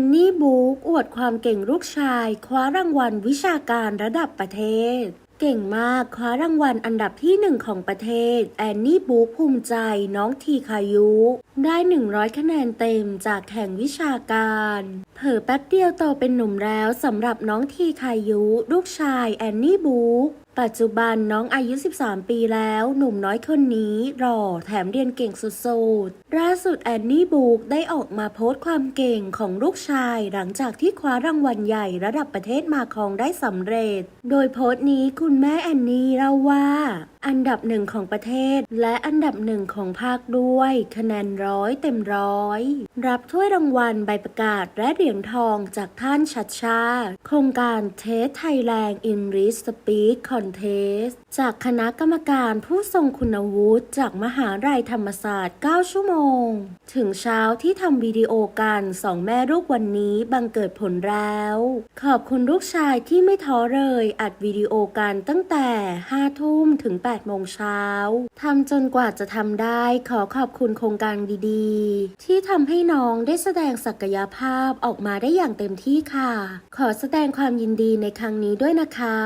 นนี่บุ๊กอวดความเก่งลูกชาย คว้ารางวัลวิชาการระดับประเทศ เก่งมากคว้ารางวัลอันดับที่หนึ่งของประเทศ แอนนี่บุ๊กภูมิใจน้องทีคายุ ได้ 100 คะแนนเต็มจากแข่งวิชาการ เผอแป๊บเดียวโตเป็นหนุ่มแล้วสำหรับน้องทีคายุ ลูกชายแอนนี่บุ๊ก ปัจจุบันน้องอายุ 13 ปีแล้ว หนุ่มน้อยคนนี้หล่อแถมเรียนเก่งสุดๆล่าสุดแอนนี่บุกได้ออกมาโพสต์ความเก่งของลูกชาย หลังจากที่คว้ารางวัลใหญ่ระดับประเทศมาครองได้สำเร็จ โดยโพสต์นี้คุณแม่แอนนี่เล่าว่าอันดับหนึ่งของประเทศ และอันดับหนึ่งของภาคด้วย คะแนนร้อยเต็มร้อย รับถ้วยรางวัลใบประกาศและเหรียญทองจากท่านชัดชาติ โครงการเทสไทยแลนด์อินริสสปีกคอนเทสจากคณะกรรมการผู้ทรงคุณวุฒิจากมหาลัยธรรมศาสตร์ 9 ชั่วโมง ถึงเช้าที่ทำวิดีโอกันสองแม่ลูกวันนี้บังเกิดผลแล้ว ขอบคุณลูกชายที่ไม่ท้อเลย อัดวิดีโอกันตั้งแต่ 5 ทุ่มถึง8 8 โมงเช้าทำจนกว่าจะทำได้ขอขอบคุณโครงการดีๆ ที่ทำให้น้องได้แสดงศักยภาพออกมาได้อย่างเต็มที่ค่ะ ขอแสดงความยินดีในครั้งนี้ด้วยนะคะ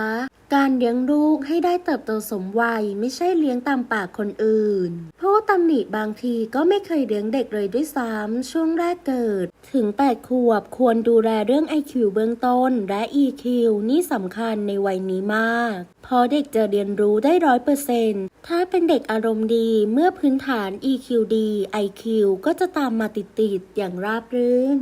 การเลี้ยงลูกให้ได้เติบโตสมวัยไม่ใช่เลี้ยงตามปากคนอื่น ผู้ตำหนิบางทีก็ไม่เคยเลี้ยงเด็กเลยด้วยซ้ำช่วงแรกเกิด ถึง 8 ขวบควรดูแลเรื่อง IQ เบื้องต้น และ EQ นี่สำคัญในวัยนี้มากพราะเด็กจะเรียนรู้ได้ร้อยเปอร์เซนต์ถ้าเป็นเด็กอารมณ์ดีเมื่อพื้นฐาน EQ ดี IQ ก็จะตามมาติดๆอย่างราบรื่น